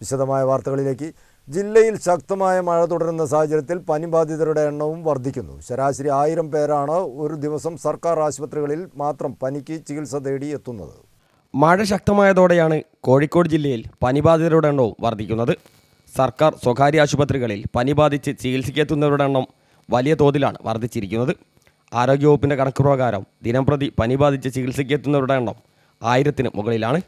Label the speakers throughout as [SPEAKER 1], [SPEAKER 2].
[SPEAKER 1] വിശദമായ വാർത്തകളിലേക്ക്. ജില്ലയിൽ ശക്തമായ മഴ തുടരുന്ന സാഹചര്യത്തിൽ പനിബാധിതരുടെ എണ്ണവും വർദ്ധിക്കുന്നു. ശരാശരി ആയിരം പേരാണ് ഒരു ദിവസം സർക്കാർ ആശുപത്രികളിൽ മാത്രം പനിക്ക് ചികിത്സ തേടി എത്തുന്നത്.
[SPEAKER 2] മഴ ശക്തമായതോടെയാണ് കോഴിക്കോട് ജില്ലയിൽ പനിബാധിതരുടെ എണ്ണവും വർദ്ധിക്കുന്നത്. സർക്കാർ സ്വകാര്യ ആശുപത്രികളിൽ പനി ബാധിച്ച് ചികിത്സയ്ക്കെത്തുന്നവരുടെ എണ്ണം വലിയ തോതിലാണ് വർദ്ധിച്ചിരിക്കുന്നത്. ആരോഗ്യവകുപ്പിന്റെ കണക്ക് പ്രകാരം ദിനംപ്രതി പനി ബാധിച്ച് ചികിത്സയ്ക്കെത്തുന്നവരുടെ എണ്ണം ആയിരത്തിന് മുകളിലാണ്.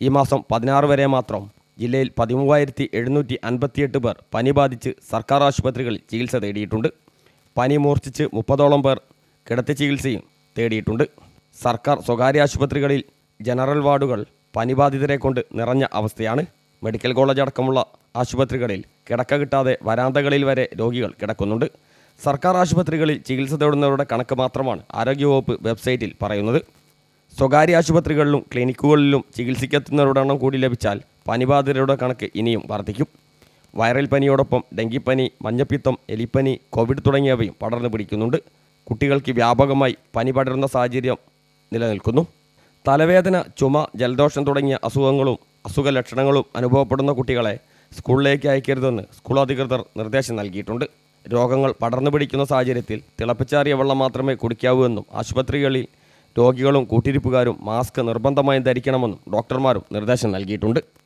[SPEAKER 2] ഈ മാസം പതിനാറ് വരെ മാത്രം ജില്ലയിൽ പതിമൂവായിരത്തി എഴുന്നൂറ്റി അൻപത്തിയെട്ട് പേർ പനി ബാധിച്ച് സർക്കാർ ആശുപത്രികളിൽ ചികിത്സ തേടിയിട്ടുണ്ട്. പനി മൂർച്ഛിച്ച് മുപ്പതോളം പേർ കിടത്തി ചികിത്സയും തേടിയിട്ടുണ്ട്. സർക്കാർ സ്വകാര്യ ആശുപത്രികളിൽ ജനറൽ വാർഡുകൾ പനിബാധിതരെ കൊണ്ട് നിറഞ്ഞ അവസ്ഥയാണ്. മെഡിക്കൽ കോളേജ് അടക്കമുള്ള ആശുപത്രികളിൽ കിടക്ക കിട്ടാതെ വരാന്തകളിൽ വരെ രോഗികൾ കിടക്കുന്നുണ്ട്. സർക്കാർ ആശുപത്രികളിൽ ചികിത്സ തേടുന്നവരുടെ കണക്ക് മാത്രമാണ് ആരോഗ്യവകുപ്പ് വെബ്സൈറ്റിൽ പറയുന്നത്. സ്വകാര്യ ആശുപത്രികളിലും ക്ലിനിക്കുകളിലും ചികിത്സിക്കെത്തുന്നവരുടെ എണ്ണം കൂടി ലഭിച്ചാൽ പനിബാധിതരുടെ കണക്ക് ഇനിയും വർദ്ധിക്കും. വൈറൽ പനിയോടൊപ്പം ഡെങ്കിപ്പനി മഞ്ഞപ്പിത്തം എലിപ്പനി കോവിഡ് തുടങ്ങിയവയും പടർന്നു പിടിക്കുന്നുണ്ട്. കുട്ടികൾക്ക് വ്യാപകമായി പനി പടരുന്ന സാഹചര്യം നിലനിൽക്കുന്നു. തലവേദന ചുമ ജലദോഷം തുടങ്ങിയ അസുഖങ്ങളും അസുഖ ലക്ഷണങ്ങളും അനുഭവപ്പെടുന്ന കുട്ടികളെ സ്കൂളിലേക്ക് അയക്കരുതെന്ന് സ്കൂൾ അധികൃതർ നിർദ്ദേശം നൽകിയിട്ടുണ്ട്. രോഗങ്ങൾ പടർന്നു പിടിക്കുന്ന സാഹചര്യത്തിൽ തിളപ്പിച്ചാറിയ വെള്ളം മാത്രമേ കുടിക്കാവൂ എന്നും ആശുപത്രികളിൽ രോഗികളും കൂട്ടിരിപ്പുകാരും മാസ്ക് നിർബന്ധമായും ധരിക്കണമെന്നും ഡോക്ടർമാരും നിർദ്ദേശം നൽകിയിട്ടുണ്ട്.